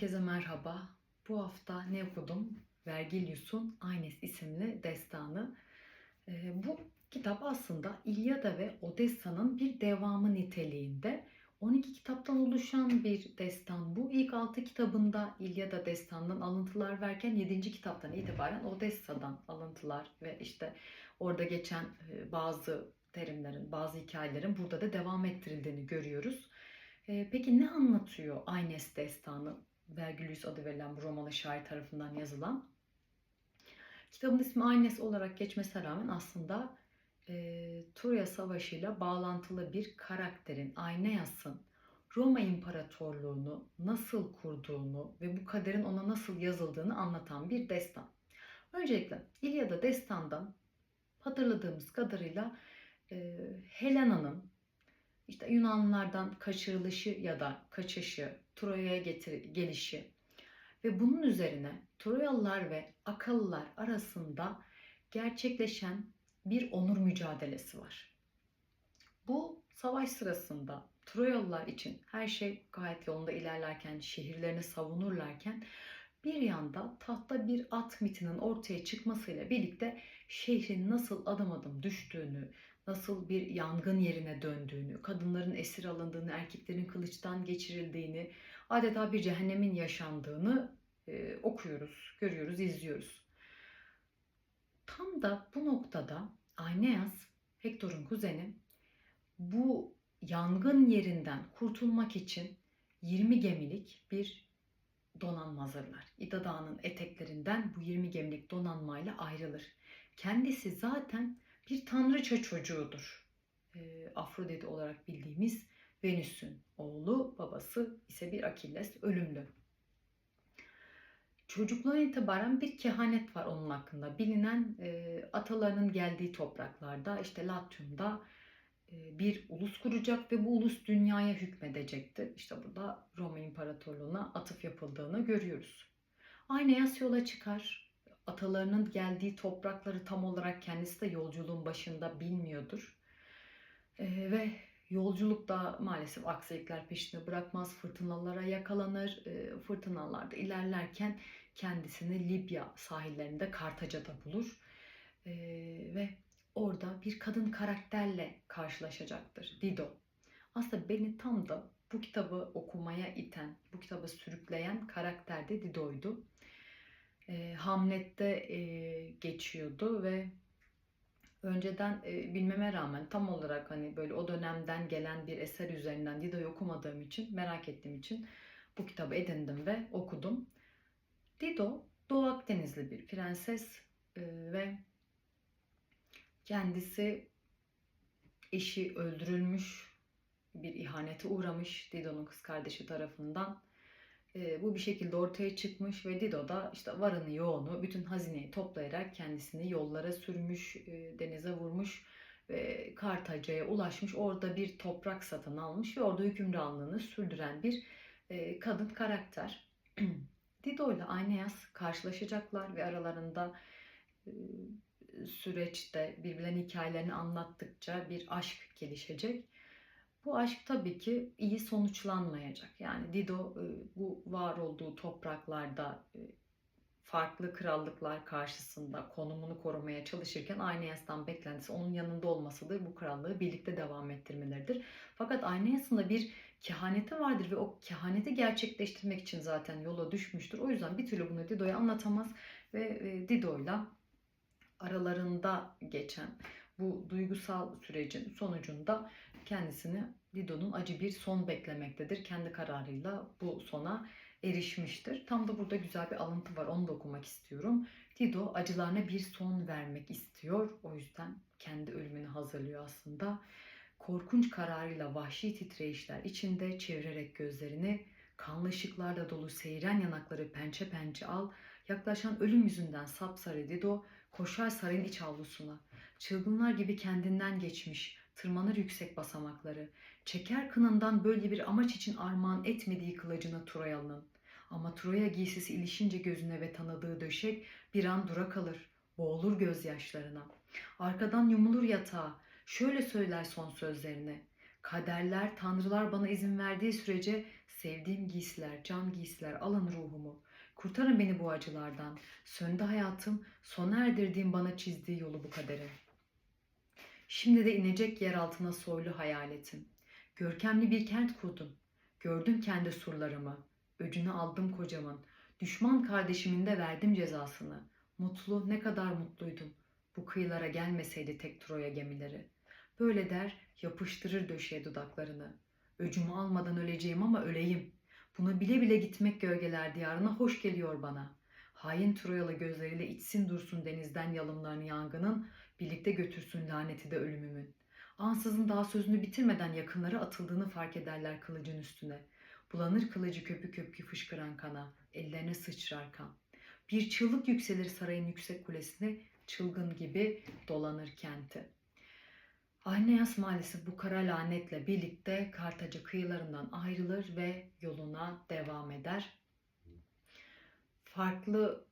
Herkese merhaba. Bu hafta ne okudum? Vergilius'un Aynes isimli destanı. Ee, bu kitap aslında İlyada ve Odessa'nın bir devamı niteliğinde. 12 kitaptan oluşan bir destan bu. İlk 6 kitabında İlyada destanından alıntılar verken 7. kitaptan itibaren Odessa'dan alıntılar ve işte orada geçen e, bazı terimlerin, bazı hikayelerin burada da devam ettirildiğini görüyoruz. Ee, Peki ne anlatıyor Aynes destanı? Vergilius adı verilen bu Romalı şair tarafından yazılan. Kitabın ismi Aynes olarak geçmesine rağmen aslında e, Troya Savaşı ile bağlantılı bir karakterin, Aeneas'ın Roma İmparatorluğunu nasıl kurduğunu ve bu kaderin ona nasıl yazıldığını anlatan bir destan. Öncelikle İlyada destandan hatırladığımız kadarıyla e, Helena'nın işte Yunanlılardan kaçırılışı ya da kaçışı, Troya'ya gelişi ve bunun üzerine Troyalılar ve Akalılar arasında gerçekleşen bir onur mücadelesi var. Bu savaş sırasında Troyalılar için her şey gayet yolunda ilerlerken, şehirlerini savunurlarken bir yanda tahta bir at mitinin ortaya çıkmasıyla birlikte şehrin nasıl adım adım düştüğünü, nasıl bir yangın yerine döndüğünü, kadınların esir alındığını, erkeklerin kılıçtan geçirildiğini, adeta bir cehennemin yaşandığını e, okuyoruz, görüyoruz, izliyoruz. Tam da bu noktada Aeneas, Hektor'un kuzeni, bu yangın yerinden kurtulmak için 20 gemilik bir donanma hazırlar. İda Dağı'nın eteklerinden bu 20 gemilik donanmayla ayrılır. Kendisi zaten bir tanrıça çocuğudur. E, Afrodit olarak bildiğimiz Venüs'ün oğlu, babası ise bir Akilles, ölümlü. Çocukluğundan itibaren bir kehanet var onun hakkında. Bilinen e, atalarının geldiği topraklarda, işte Latium'da e, bir ulus kuracak ve bu ulus dünyaya hükmedecekti. İşte burada Roma İmparatorluğu'na atıf yapıldığını görüyoruz. Aeneas yola çıkar. Atalarının geldiği toprakları tam olarak kendisi de yolculuğun başında bilmiyordur. E, ve yolculukta maalesef aksilikler peşini bırakmaz. Fırtınalara yakalanır. E, fırtınalarda ilerlerken kendisini Libya sahillerinde Kartaca'da bulur. E, ve orada bir kadın karakterle karşılaşacaktır. Dido. Aslında beni tam da bu kitabı okumaya iten, bu kitabı sürükleyen karakter de Dido'ydu. E, Hamlet'te e, geçiyordu ve önceden e, bilmeme rağmen tam olarak hani böyle o dönemden gelen bir eser üzerinden Dido'yu okumadığım için, merak ettiğim için bu kitabı edindim ve okudum. Dido Doğu Akdenizli bir prenses e, ve Kendisi eşi öldürülmüş, bir ihanete uğramış Dido'nun kız kardeşi tarafından. E, bu bir şekilde ortaya çıkmış ve Dido da işte varını yoğunu bütün hazineyi toplayarak kendisini yollara sürmüş, e, denize vurmuş ve Kartaca'ya ulaşmış. Orada bir toprak satın almış ve orada hükümranlığını sürdüren bir e, kadın karakter. Dido ile Aeneas karşılaşacaklar ve aralarında e, süreçte birbirlerinin hikayelerini anlattıkça bir aşk gelişecek. Bu aşk tabii ki iyi sonuçlanmayacak. Yani Dido e, bu var olduğu topraklarda e, farklı krallıklar karşısında konumunu korumaya çalışırken Aeneas'tan beklentisi onun yanında olmasıdır. Bu krallığı birlikte devam ettirmeleridir. Fakat Aeneas'ın da bir kehaneti vardır ve o kehaneti gerçekleştirmek için zaten yola düşmüştür. O yüzden bir türlü bunu Dido'ya anlatamaz ve e, Dido'yla aralarında geçen bu duygusal sürecin sonucunda kendisini Dido'nun acı bir son beklemektedir. Kendi kararıyla bu sona erişmiştir. Tam da burada güzel bir alıntı var. Onu da okumak istiyorum. Dido acılarına bir son vermek istiyor. O yüzden kendi ölümünü hazırlıyor aslında. Korkunç kararıyla vahşi titreyişler içinde çevirerek gözlerini kanlı ışıklarla dolu seyren yanakları pençe pençe al. Yaklaşan ölüm yüzünden sapsarı Dido Koşar sarayın iç avlusuna. Çılgınlar gibi kendinden geçmiş, tırmanır yüksek basamakları. Çeker kınından böyle bir amaç için armağan etmediği kılıcını Troyalı'nın. Ama Troya giysisi ilişince gözüne ve tanıdığı döşek bir an dura kalır, boğulur gözyaşlarına. Arkadan yumulur yatağa, şöyle söyler son sözlerini. Kaderler, tanrılar bana izin verdiği sürece Sevdiğim giysiler, cam giysiler alın ruhumu. Kurtarın beni bu acılardan. Söndü hayatım, sona erdirdiğim bana çizdiği yolu bu kadere. Şimdi de inecek yer altına soylu hayaletim. Görkemli bir kent kurdum. Gördüm kendi surlarımı. Öcünü aldım kocamın. Düşman kardeşimin de verdim cezasını. Mutlu ne kadar mutluydum. Bu kıyılara gelmeseydi tek Troya gemileri. Böyle der yapıştırır döşeye dudaklarını. Öcümü almadan öleceğim ama öleyim. Bunu bile bile gitmek gölgeler diyarına hoş geliyor bana. Hain Troyalı gözleriyle içsin dursun denizden yalımlarını yangının, birlikte götürsün laneti de ölümümün. Ansızın daha sözünü bitirmeden yakınları atıldığını fark ederler kılıcın üstüne. Bulanır kılıcı köpü köpü fışkıran kana, ellerine sıçrar kan. Bir çığlık yükselir sarayın yüksek kulesine, çılgın gibi dolanır kenti. Aeneas maalesef bu kara lanetle birlikte Kartaca kıyılarından ayrılır ve yoluna devam eder. Farklı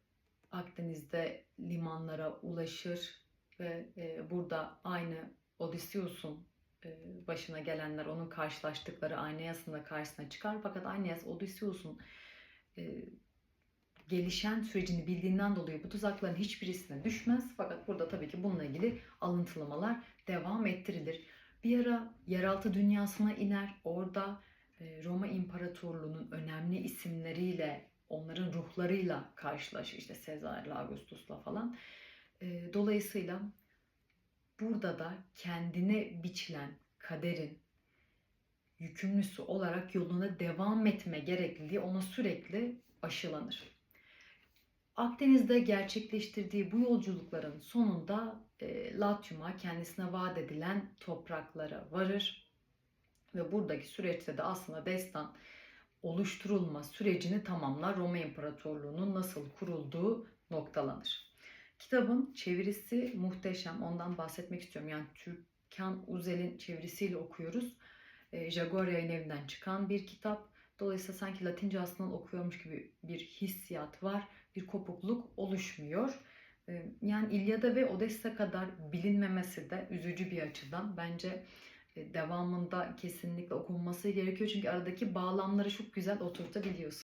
Akdeniz'de limanlara ulaşır ve e, burada aynı Odysseus'un e, başına gelenler, onun karşılaştıkları Aeneas'ın da karşısına çıkar. Fakat Aeneas Odysseus'un e, gelişen sürecini bildiğinden dolayı bu tuzakların hiçbirisine düşmez. Fakat burada tabii ki bununla ilgili alıntılamalar devam ettirilir. Bir ara yeraltı dünyasına iner. Orada e, Roma İmparatorluğu'nun önemli isimleriyle, onların ruhlarıyla karşılaşır. İşte Sezar'la, Augustus'la falan. E, Dolayısıyla burada da kendine biçilen kaderin yükümlüsü olarak yoluna devam etme gerekliliği ona sürekli aşılanır. Akdeniz'de gerçekleştirdiği bu yolculukların sonunda e, Latium'a kendisine vaat edilen topraklara varır ve buradaki süreçte de aslında destan oluşturulma sürecini tamamlar. Roma İmparatorluğu'nun nasıl kurulduğu noktalanır. Kitabın çevirisi muhteşem. Ondan bahsetmek istiyorum. Yani Türkan Uzel'in çevirisiyle okuyoruz. E, Jaguar Yayın Evi'nden çıkan bir kitap. Dolayısıyla sanki Latince aslında okuyormuş gibi bir hissiyat var. Bir kopukluk oluşmuyor. E, yani İlyada ve Odessa kadar bilinmemesi de üzücü bir açıdan. Bence e, devamında kesinlikle okunması gerekiyor. Çünkü aradaki bağlamları çok güzel oturtabiliyorsun.